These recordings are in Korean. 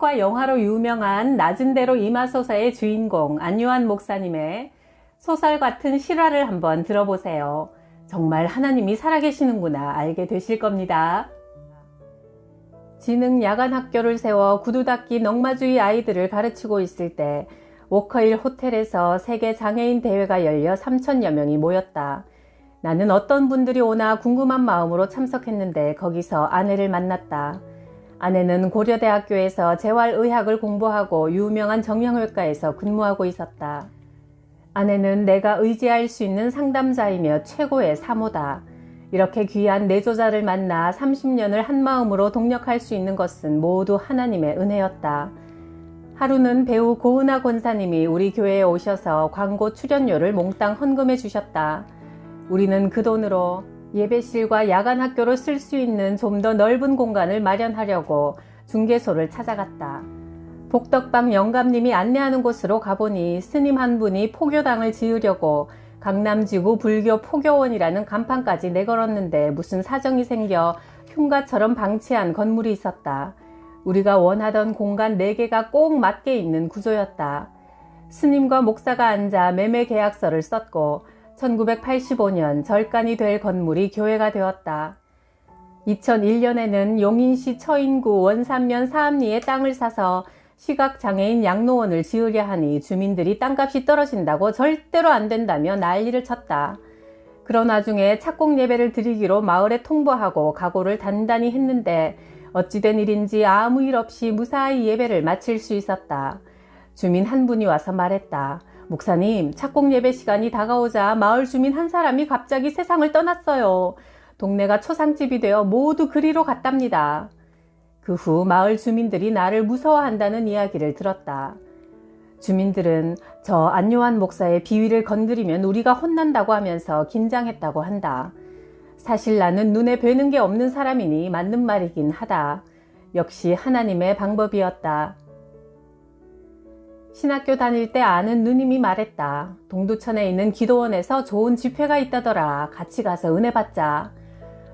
책과 영화로 유명한 낮은 대로 이마소사의 주인공 안유한 목사님의 소설 같은 실화를 한번 들어보세요. 정말 하나님이 살아계시는구나 알게 되실 겁니다. 지능 야간 학교를 세워 구두 닦기 넝마주의 아이들을 가르치고 있을 때 워커힐 호텔에서 세계 장애인 대회가 열려 3천여 명이 모였다. 나는 어떤 분들이 오나 궁금한 마음으로 참석했는데 거기서 아내를 만났다. 아내는 고려대학교에서 재활의학을 공부하고 유명한 정형외과에서 근무하고 있었다. 아내는 내가 의지할 수 있는 상담자이며 최고의 사모다. 이렇게 귀한 내조자를 만나 30년을 한마음으로 동력할 수 있는 것은 모두 하나님의 은혜였다. 하루는 배우 고은하 권사님이 우리 교회에 오셔서 광고 출연료를 몽땅 헌금해 주셨다. 우리는 그 돈으로 예배실과 야간 학교를 쓸수 있는 좀 더 넓은 공간을 마련하려고 중개소를 찾아갔다. 복덕방 영감님이 안내하는 곳으로 가보니 스님 한 분이 포교당을 지으려고 강남지구 불교 포교원이라는 간판까지 내걸었는데 무슨 사정이 생겨 흉가처럼 방치한 건물이 있었다. 우리가 원하던 공간 4개가 꼭 맞게 있는 구조였다. 스님과 목사가 앉아 매매 계약서를 썼고 1985년 절간이 될 건물이 교회가 되었다. 2001년에는 용인시 처인구 원산면 사암리에 땅을 사서 시각장애인 양로원을 지으려 하니 주민들이 땅값이 떨어진다고 절대로 안 된다며 난리를 쳤다. 그런 와중에 착공 예배를 드리기로 마을에 통보하고 각오를 단단히 했는데 어찌된 일인지 아무 일 없이 무사히 예배를 마칠 수 있었다. 주민 한 분이 와서 말했다. 목사님, 착공 예배 시간이 다가오자 마을 주민 한 사람이 갑자기 세상을 떠났어요. 동네가 초상집이 되어 모두 그리로 갔답니다. 그 후 마을 주민들이 나를 무서워한다는 이야기를 들었다. 주민들은 저 안요한 목사의 비위를 건드리면 우리가 혼난다고 하면서 긴장했다고 한다. 사실 나는 눈에 뵈는 게 없는 사람이니 맞는 말이긴 하다. 역시 하나님의 방법이었다. 신학교 다닐 때 아는 누님이 말했다. 동두천에 있는 기도원에서 좋은 집회가 있다더라. 같이 가서 은혜 받자.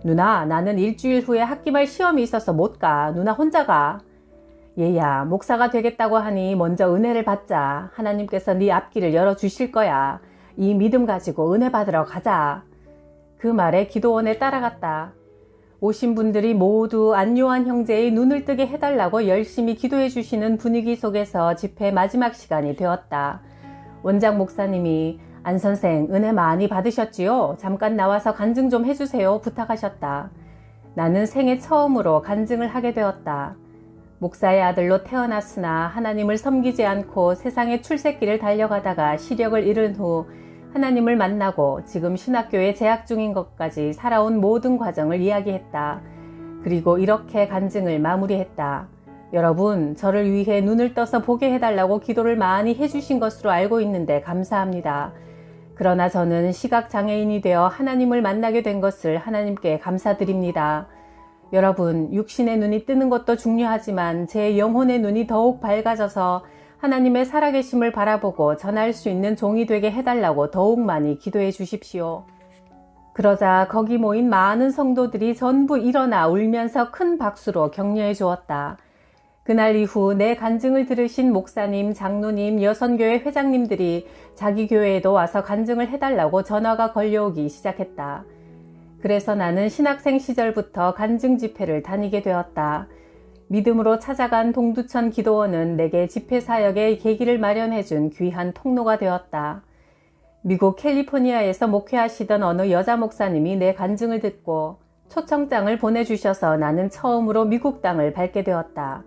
누나, 나는 일주일 후에 학기말 시험이 있어서 못 가. 누나 혼자 가. 얘야, 목사가 되겠다고 하니 먼저 은혜를 받자. 하나님께서 네 앞길을 열어 주실 거야. 이 믿음 가지고 은혜 받으러 가자. 그 말에 기도원에 따라갔다. 오신 분들이 모두 안요한 형제의 눈을 뜨게 해달라고 열심히 기도해 주시는 분위기 속에서 집회 마지막 시간이 되었다. 원장 목사님이 안 선생 은혜 많이 받으셨지요? 잠깐 나와서 간증 좀 해주세요 부탁하셨다. 나는 생애 처음으로 간증을 하게 되었다. 목사의 아들로 태어났으나 하나님을 섬기지 않고 세상의 출세길을 달려가다가 시력을 잃은 후 하나님을 만나고 지금 신학교에 재학 중인 것까지 살아온 모든 과정을 이야기했다. 그리고 이렇게 간증을 마무리했다. 여러분, 저를 위해 눈을 떠서 보게 해달라고 기도를 많이 해주신 것으로 알고 있는데 감사합니다. 그러나 저는 시각장애인이 되어 하나님을 만나게 된 것을 하나님께 감사드립니다. 여러분, 육신의 눈이 뜨는 것도 중요하지만 제 영혼의 눈이 더욱 밝아져서 하나님의 살아계심을 바라보고 전할 수 있는 종이 되게 해달라고 더욱 많이 기도해 주십시오. 그러자 거기 모인 많은 성도들이 전부 일어나 울면서 큰 박수로 격려해 주었다. 그날 이후 내 간증을 들으신 목사님, 장로님, 여선교회 회장님들이 자기 교회에도 와서 간증을 해달라고 전화가 걸려오기 시작했다. 그래서 나는 신학생 시절부터 간증 집회를 다니게 되었다. 믿음으로 찾아간 동두천 기도원은 내게 집회 사역의 계기를 마련해준 귀한 통로가 되었다. 미국 캘리포니아에서 목회하시던 어느 여자 목사님이 내 간증을 듣고 초청장을 보내주셔서 나는 처음으로 미국 땅을 밟게 되었다.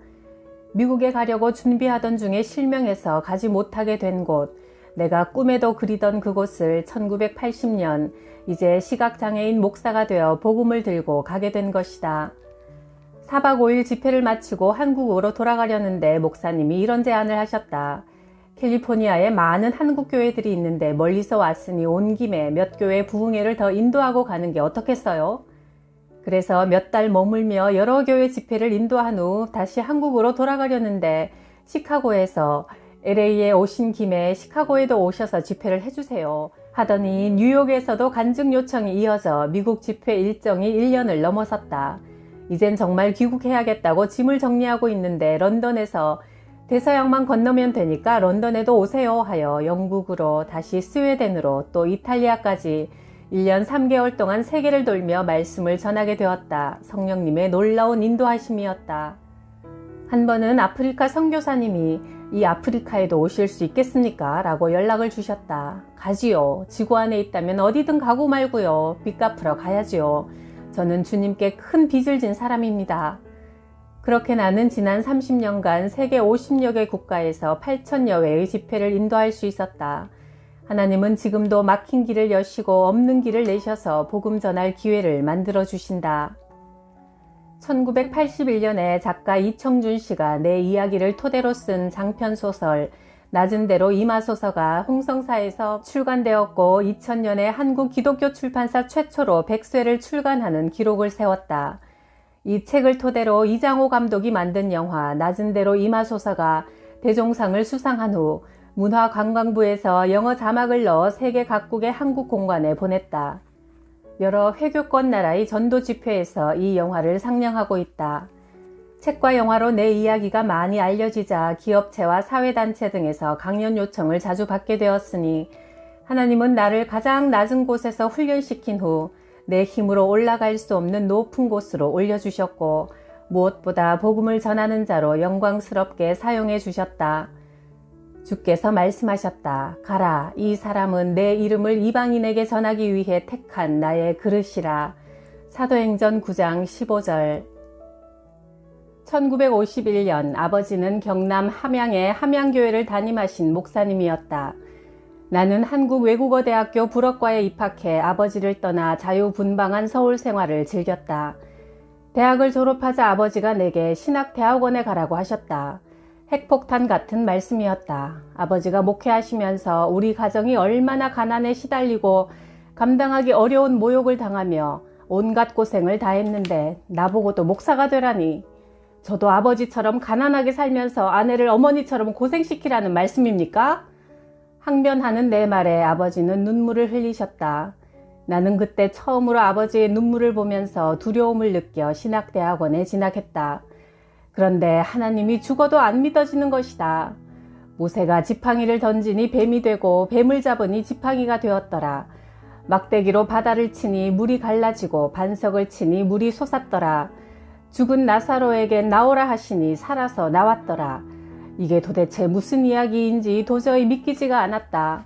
미국에 가려고 준비하던 중에 실명해서 가지 못하게 된 곳, 내가 꿈에도 그리던 그곳을 1980년 이제 시각장애인 목사가 되어 복음을 들고 가게 된 것이다. 4박 5일 집회를 마치고 한국으로 돌아가려는데 목사님이 이런 제안을 하셨다. 캘리포니아에 많은 한국 교회들이 있는데 멀리서 왔으니 온 김에 몇 교회 부흥회를 더 인도하고 가는 게 어떻겠어요? 그래서 몇 달 머물며 여러 교회 집회를 인도한 후 다시 한국으로 돌아가려는데 시카고에서 LA에 오신 김에 시카고에도 오셔서 집회를 해주세요. 하더니 뉴욕에서도 간증 요청이 이어져 미국 집회 일정이 1년을 넘어섰다. 이젠 정말 귀국해야겠다고 짐을 정리하고 있는데 런던에서 대서양만 건너면 되니까 런던에도 오세요 하여 영국으로 다시 스웨덴으로 또 이탈리아까지 1년 3개월 동안 세계를 돌며 말씀을 전하게 되었다. 성령님의 놀라운 인도하심이었다. 한 번은 아프리카 선교사님이 이 아프리카에도 오실 수 있겠습니까? 라고 연락을 주셨다. 가지요. 지구 안에 있다면 어디든 가고 말고요. 빚 갚으러 가야지요. 저는 주님께 큰 빚을 진 사람입니다. 그렇게 나는 지난 30년간 세계 50여 개 국가에서 8천여 회의 집회를 인도할 수 있었다. 하나님은 지금도 막힌 길을 여시고 없는 길을 내셔서 복음 전할 기회를 만들어 주신다. 1981년에 작가 이청준 씨가 내 이야기를 토대로 쓴 장편 소설 낮은 대로 이마소서가 홍성사에서 출간되었고 2000년에 한국 기독교 출판사 최초로 100쇄를 출간하는 기록을 세웠다. 이 책을 토대로 이장호 감독이 만든 영화 낮은 대로 이마소서가 대종상을 수상한 후 문화관광부에서 영어 자막을 넣어 세계 각국의 한국 공관에 보냈다. 여러 회교권 나라의 전도 집회에서 이 영화를 상영하고 있다. 책과 영화로 내 이야기가 많이 알려지자 기업체와 사회단체 등에서 강연 요청을 자주 받게 되었으니 하나님은 나를 가장 낮은 곳에서 훈련시킨 후 내 힘으로 올라갈 수 없는 높은 곳으로 올려주셨고 무엇보다 복음을 전하는 자로 영광스럽게 사용해 주셨다. 주께서 말씀하셨다. 가라. 이 사람은 내 이름을 이방인에게 전하기 위해 택한 나의 그릇이라. 사도행전 9장 15절. 1951년 아버지는 경남 함양의 함양교회를 담임하신 목사님이었다. 나는 한국외국어대학교 불어과에 입학해 아버지를 떠나 자유분방한 서울 생활을 즐겼다. 대학을 졸업하자 아버지가 내게 신학대학원에 가라고 하셨다. 핵폭탄 같은 말씀이었다. 아버지가 목회하시면서 우리 가정이 얼마나 가난에 시달리고 감당하기 어려운 모욕을 당하며 온갖 고생을 다했는데 나보고도 목사가 되라니. 저도 아버지처럼 가난하게 살면서 아내를 어머니처럼 고생시키라는 말씀입니까? 항변하는 내 말에 아버지는 눈물을 흘리셨다. 나는 그때 처음으로 아버지의 눈물을 보면서 두려움을 느껴 신학대학원에 진학했다. 그런데 하나님이 죽어도 안 믿어지는 것이다. 모세가 지팡이를 던지니 뱀이 되고 뱀을 잡으니 지팡이가 되었더라. 막대기로 바다를 치니 물이 갈라지고 반석을 치니 물이 솟았더라. 죽은 나사로에게 나오라 하시니 살아서 나왔더라. 이게 도대체 무슨 이야기인지 도저히 믿기지가 않았다.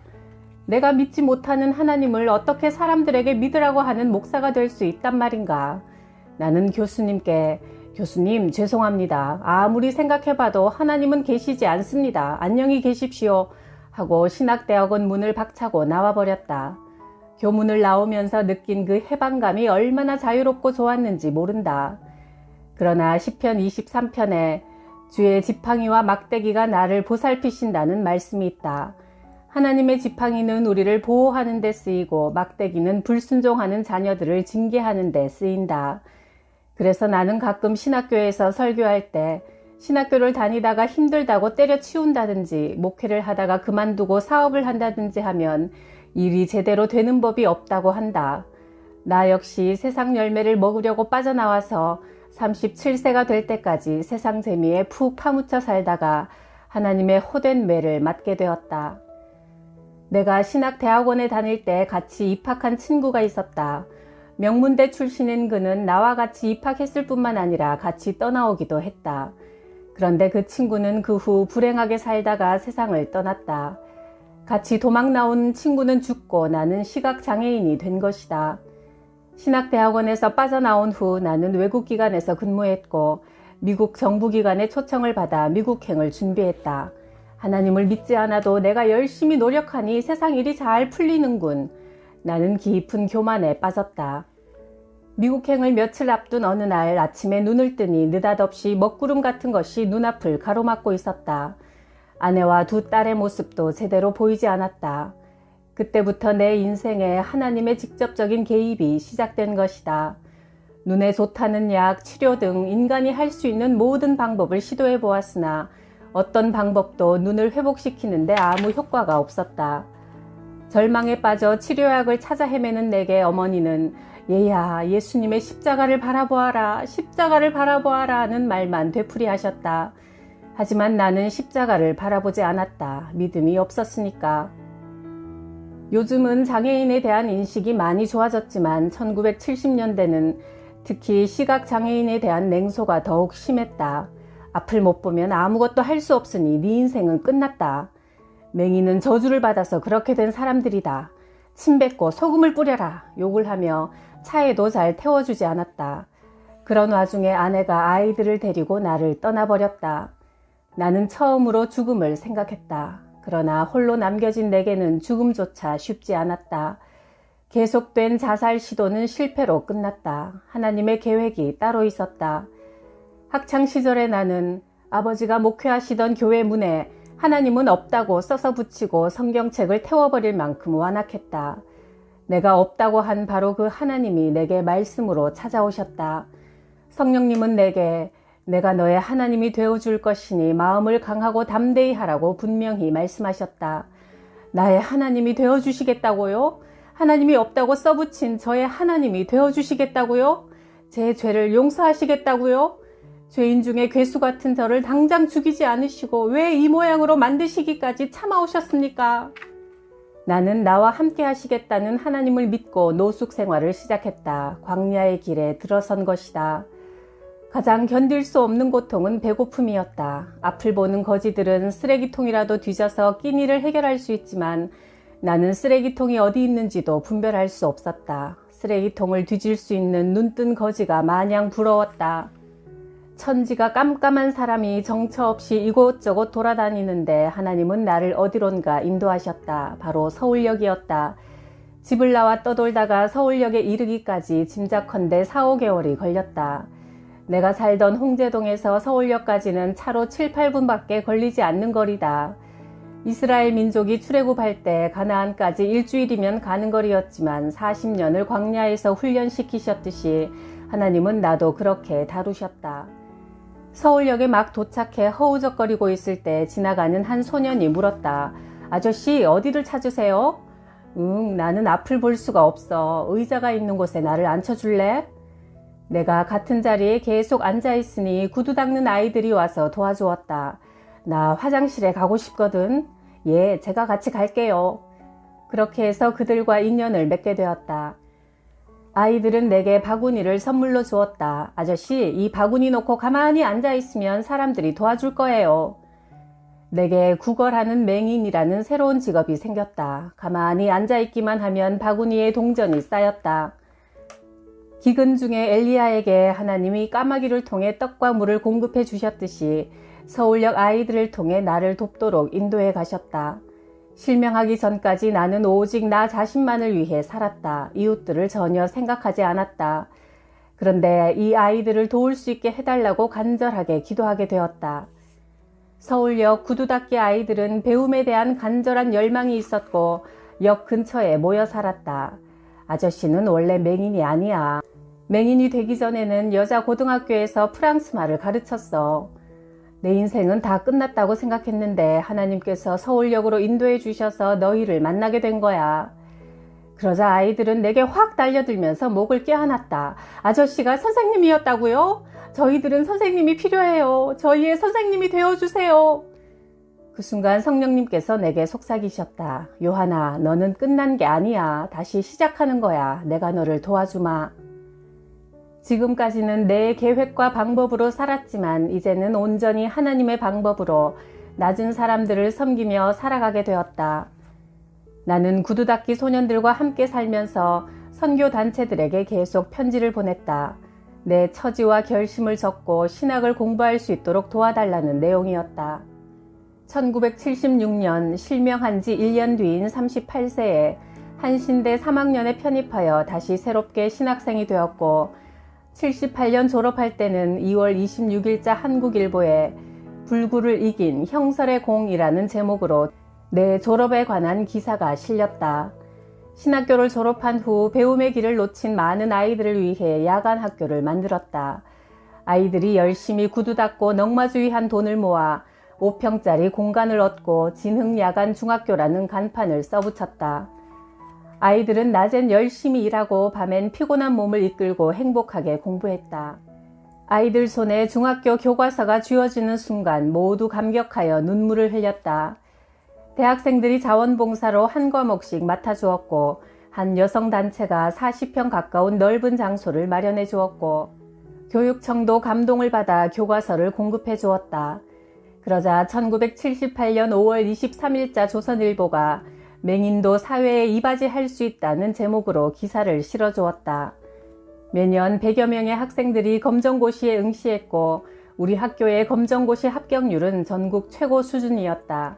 내가 믿지 못하는 하나님을 어떻게 사람들에게 믿으라고 하는 목사가 될 수 있단 말인가. 나는 교수님께 교수님 죄송합니다. 아무리 생각해봐도 하나님은 계시지 않습니다. 안녕히 계십시오. 하고 신학대학원 문을 박차고 나와버렸다. 교문을 나오면서 느낀 그 해방감이 얼마나 자유롭고 좋았는지 모른다. 그러나 10편 23편에 주의 지팡이와 막대기가 나를 보살피신다는 말씀이 있다. 하나님의 지팡이는 우리를 보호하는 데 쓰이고 막대기는 불순종하는 자녀들을 징계하는 데 쓰인다. 그래서 나는 가끔 신학교에서 설교할 때 신학교를 다니다가 힘들다고 때려치운다든지 목회를 하다가 그만두고 사업을 한다든지 하면 일이 제대로 되는 법이 없다고 한다. 나 역시 세상 열매를 먹으려고 빠져나와서 37세가 될 때까지 세상 재미에 푹 파묻혀 살다가 하나님의 호된 매를 맞게 되었다. 내가 신학대학원에 다닐 때 같이 입학한 친구가 있었다. 명문대 출신인 그는 나와 같이 입학했을 뿐만 아니라 같이 떠나오기도 했다. 그런데 그 친구는 그 후 불행하게 살다가 세상을 떠났다. 같이 도망 나온 친구는 죽고 나는 시각장애인이 된 것이다. 신학대학원에서 빠져나온 후 나는 외국기관에서 근무했고 미국 정부기관의 초청을 받아 미국행을 준비했다. 하나님을 믿지 않아도 내가 열심히 노력하니 세상 일이 잘 풀리는군. 나는 깊은 교만에 빠졌다. 미국행을 며칠 앞둔 어느 날 아침에 눈을 뜨니 느닷없이 먹구름 같은 것이 눈앞을 가로막고 있었다. 아내와 두 딸의 모습도 제대로 보이지 않았다. 그때부터 내 인생에 하나님의 직접적인 개입이 시작된 것이다. 눈에 좋다는 약, 치료 등 인간이 할 수 있는 모든 방법을 시도해 보았으나 어떤 방법도 눈을 회복시키는데 아무 효과가 없었다. 절망에 빠져 치료약을 찾아 헤매는 내게 어머니는 얘야, 예수님의 십자가를 바라보아라, 십자가를 바라보아라 하는 말만 되풀이하셨다. 하지만 나는 십자가를 바라보지 않았다. 믿음이 없었으니까. 요즘은 장애인에 대한 인식이 많이 좋아졌지만 1970년대는 특히 시각장애인에 대한 냉소가 더욱 심했다. 앞을 못 보면 아무것도 할 수 없으니 네 인생은 끝났다. 맹인은 저주를 받아서 그렇게 된 사람들이다. 침 뱉고 소금을 뿌려라. 욕을 하며 차에도 잘 태워주지 않았다. 그런 와중에 아내가 아이들을 데리고 나를 떠나버렸다. 나는 처음으로 죽음을 생각했다. 그러나 홀로 남겨진 내게는 죽음조차 쉽지 않았다. 계속된 자살 시도는 실패로 끝났다. 하나님의 계획이 따로 있었다. 학창 시절에 나는 아버지가 목회하시던 교회 문에 하나님은 없다고 써서 붙이고 성경책을 태워버릴 만큼 완악했다. 내가 없다고 한 바로 그 하나님이 내게 말씀으로 찾아오셨다. 성령님은 내게 내가 너의 하나님이 되어 줄 것이니 마음을 강하고 담대히 하라고 분명히 말씀하셨다. 나의 하나님이 되어 주시겠다고요? 하나님이 없다고 써붙인 저의 하나님이 되어 주시겠다고요? 제 죄를 용서하시겠다고요? 죄인 중에 괴수 같은 저를 당장 죽이지 않으시고 왜 이 모양으로 만드시기까지 참아오셨습니까? 나는 나와 함께 하시겠다는 하나님을 믿고 노숙 생활을 시작했다. 광야의 길에 들어선 것이다. 가장 견딜 수 없는 고통은 배고픔이었다. 앞을 보는 거지들은 쓰레기통이라도 뒤져서 끼니를 해결할 수 있지만 나는 쓰레기통이 어디 있는지도 분별할 수 없었다. 쓰레기통을 뒤질 수 있는 눈뜬 거지가 마냥 부러웠다. 천지가 깜깜한 사람이 정처 없이 이곳저곳 돌아다니는데 하나님은 나를 어디론가 인도하셨다. 바로 서울역이었다. 집을 나와 떠돌다가 서울역에 이르기까지 짐작컨대 4, 5개월이 걸렸다. 내가 살던 홍제동에서 서울역까지는 차로 7, 8분밖에 걸리지 않는 거리다. 이스라엘 민족이 출애굽할 때 가나안까지 일주일이면 가는 거리였지만 40년을 광야에서 훈련시키셨듯이 하나님은 나도 그렇게 다루셨다. 서울역에 막 도착해 허우적거리고 있을 때 지나가는 한 소년이 물었다. 아저씨, 어디를 찾으세요? 응, 나는 앞을 볼 수가 없어. 의자가 있는 곳에 나를 앉혀줄래? 내가 같은 자리에 계속 앉아 있으니 구두 닦는 아이들이 와서 도와주었다. 나 화장실에 가고 싶거든. 예, 제가 같이 갈게요. 그렇게 해서 그들과 인연을 맺게 되었다. 아이들은 내게 바구니를 선물로 주었다. 아저씨, 이 바구니 놓고 가만히 앉아 있으면 사람들이 도와줄 거예요. 내게 구걸하는 맹인이라는 새로운 직업이 생겼다. 가만히 앉아 있기만 하면 바구니에 동전이 쌓였다. 기근 중에 엘리야에게 하나님이 까마귀를 통해 떡과 물을 공급해 주셨듯이 서울역 아이들을 통해 나를 돕도록 인도해 가셨다. 실명하기 전까지 나는 오직 나 자신만을 위해 살았다. 이웃들을 전혀 생각하지 않았다. 그런데 이 아이들을 도울 수 있게 해달라고 간절하게 기도하게 되었다. 서울역 구두닦기 아이들은 배움에 대한 간절한 열망이 있었고 역 근처에 모여 살았다. 아저씨는 원래 맹인이 아니야. 맹인이 되기 전에는 여자 고등학교에서 프랑스 말을 가르쳤어. 내 인생은 다 끝났다고 생각했는데 하나님께서 서울역으로 인도해 주셔서 너희를 만나게 된 거야. 그러자 아이들은 내게 확 달려들면서 목을 껴안았다. 아저씨가 선생님이었다고요? 저희들은 선생님이 필요해요. 저희의 선생님이 되어주세요. 그 순간 성령님께서 내게 속삭이셨다. 요하나, 너는 끝난 게 아니야. 다시 시작하는 거야. 내가 너를 도와주마. 지금까지는 내 계획과 방법으로 살았지만 이제는 온전히 하나님의 방법으로 낮은 사람들을 섬기며 살아가게 되었다. 나는 구두 닦기 소년들과 함께 살면서 선교 단체들에게 계속 편지를 보냈다. 내 처지와 결심을 적고 신학을 공부할 수 있도록 도와달라는 내용이었다. 1976년 실명한 지 1년 뒤인 38세에 한신대 3학년에 편입하여 다시 새롭게 신학생이 되었고 78년 졸업할 때는 2월 26일자 한국일보에 불구를 이긴 형설의 공이라는 제목으로 내 졸업에 관한 기사가 실렸다. 신학교를 졸업한 후 배움의 길을 놓친 많은 아이들을 위해 야간 학교를 만들었다. 아이들이 열심히 구두 닦고 넉마주의한 돈을 모아 5평짜리 공간을 얻고 진흥 야간 중학교라는 간판을 써붙였다. 아이들은 낮엔 열심히 일하고 밤엔 피곤한 몸을 이끌고 행복하게 공부했다. 아이들 손에 중학교 교과서가 쥐어지는 순간 모두 감격하여 눈물을 흘렸다. 대학생들이 자원봉사로 한 과목씩 맡아주었고, 한 여성단체가 40평 가까운 넓은 장소를 마련해 주었고, 교육청도 감동을 받아 교과서를 공급해 주었다. 그러자 1978년 5월 23일자 조선일보가 맹인도 사회에 이바지할 수 있다는 제목으로 기사를 실어주었다. 매년 100여 명의 학생들이 검정고시에 응시했고 우리 학교의 검정고시 합격률은 전국 최고 수준이었다.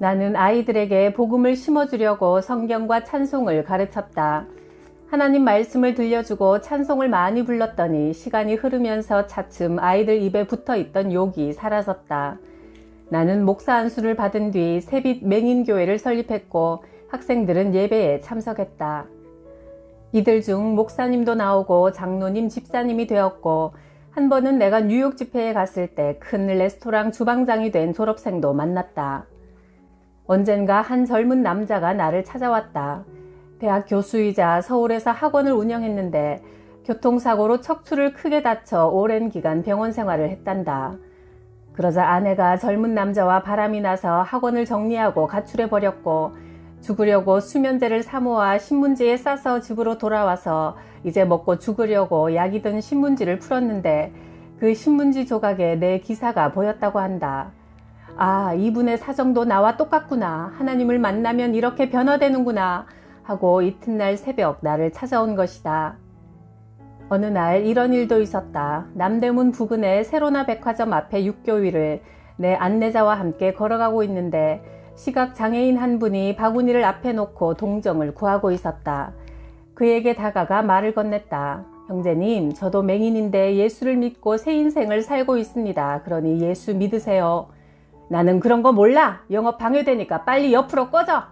나는 아이들에게 복음을 심어주려고 성경과 찬송을 가르쳤다. 하나님 말씀을 들려주고 찬송을 많이 불렀더니 시간이 흐르면서 차츰 아이들 입에 붙어 있던 욕이 사라졌다. 나는 목사 안수를 받은 뒤 세빛 맹인교회를 설립했고 학생들은 예배에 참석했다. 이들 중 목사님도 나오고 장로님 집사님이 되었고 한 번은 내가 뉴욕 집회에 갔을 때 큰 레스토랑 주방장이 된 졸업생도 만났다. 언젠가 한 젊은 남자가 나를 찾아왔다. 대학 교수이자 서울에서 학원을 운영했는데 교통사고로 척추를 크게 다쳐 오랜 기간 병원 생활을 했단다. 그러자 아내가 젊은 남자와 바람이 나서 학원을 정리하고 가출해 버렸고 죽으려고 수면제를 사모아 신문지에 싸서 집으로 돌아와서 이제 먹고 죽으려고 약이 든 신문지를 풀었는데 그 신문지 조각에 내 기사가 보였다고 한다. 아, 이분의 사정도 나와 똑같구나. 하나님을 만나면 이렇게 변화되는구나. 하고 이튿날 새벽 나를 찾아온 것이다. 어느 날 이런 일도 있었다. 남대문 부근의 세로나 백화점 앞에 육교위를 내 안내자와 함께 걸어가고 있는데 시각 장애인 한 분이 바구니를 앞에 놓고 동정을 구하고 있었다. 그에게 다가가 말을 건넸다. 형제님, 저도 맹인인데 예수를 믿고 새 인생을 살고 있습니다. 그러니 예수 믿으세요. 나는 그런 거 몰라. 영업 방해되니까 빨리 옆으로 꺼져.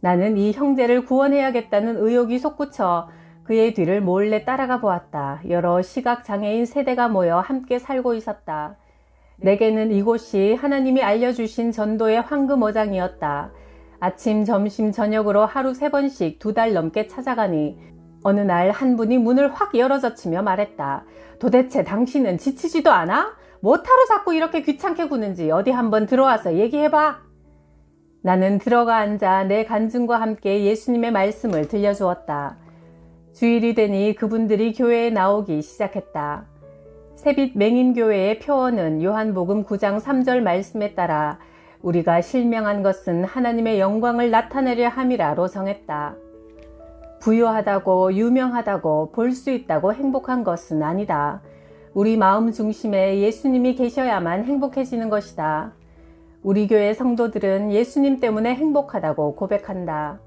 나는 이 형제를 구원해야겠다는 의욕이 솟구쳐 그의 뒤를 몰래 따라가 보았다. 여러 시각장애인 세대가 모여 함께 살고 있었다. 내게는 이곳이 하나님이 알려주신 전도의 황금 어장이었다. 아침, 점심, 저녁으로 하루 세 번씩 두 달 넘게 찾아가니 어느 날 한 분이 문을 확 열어젖히며 말했다. 도대체 당신은 지치지도 않아? 뭐하러 자꾸 이렇게 귀찮게 구는지 어디 한번 들어와서 얘기해봐. 나는 들어가 앉아 내 간증과 함께 예수님의 말씀을 들려주었다. 주일이 되니 그분들이 교회에 나오기 시작했다. 세빛 맹인교회의 표어는 요한복음 9장 3절 말씀에 따라 우리가 실명한 것은 하나님의 영광을 나타내려 함이라로 정했다. 부유하다고 유명하다고 볼 수 있다고 행복한 것은 아니다. 우리 마음 중심에 예수님이 계셔야만 행복해지는 것이다. 우리 교회 성도들은 예수님 때문에 행복하다고 고백한다.